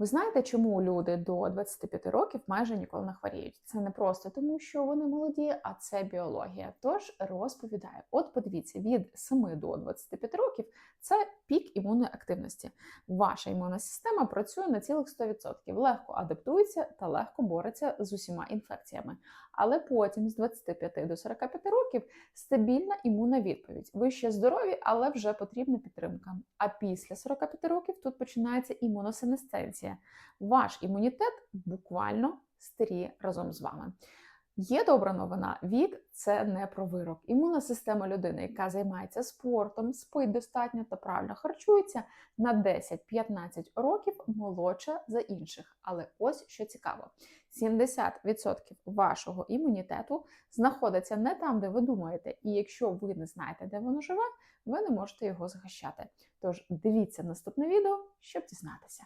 Ви знаєте, чому люди до 25 років майже ніколи не хворіють? Це не просто тому, що вони молоді, а це біологія. Тож розповідаю: от подивіться, від 7 до 25 років це пік імунної активності. Ваша імунна система працює на цілих 100%, легко адаптується та легко бореться з усіма інфекціями. Але потім з 25 до 45 років стабільна імунна відповідь. Ви ще здорові, але вже потрібна підтримка. А після 45 років тут починається імуносенесценція. Ваш імунітет буквально старіє разом з вами. Є добра новина. Вік це не про вирок. Імунна система людини, яка займається спортом, спить достатньо та правильно харчується, на 10-15 років молодша за інших. Але ось що цікаво: 70% вашого імунітету знаходиться не там, де ви думаєте, і якщо ви не знаєте, де воно живе, ви не можете його захищати. Тож дивіться наступне відео, щоб дізнатися.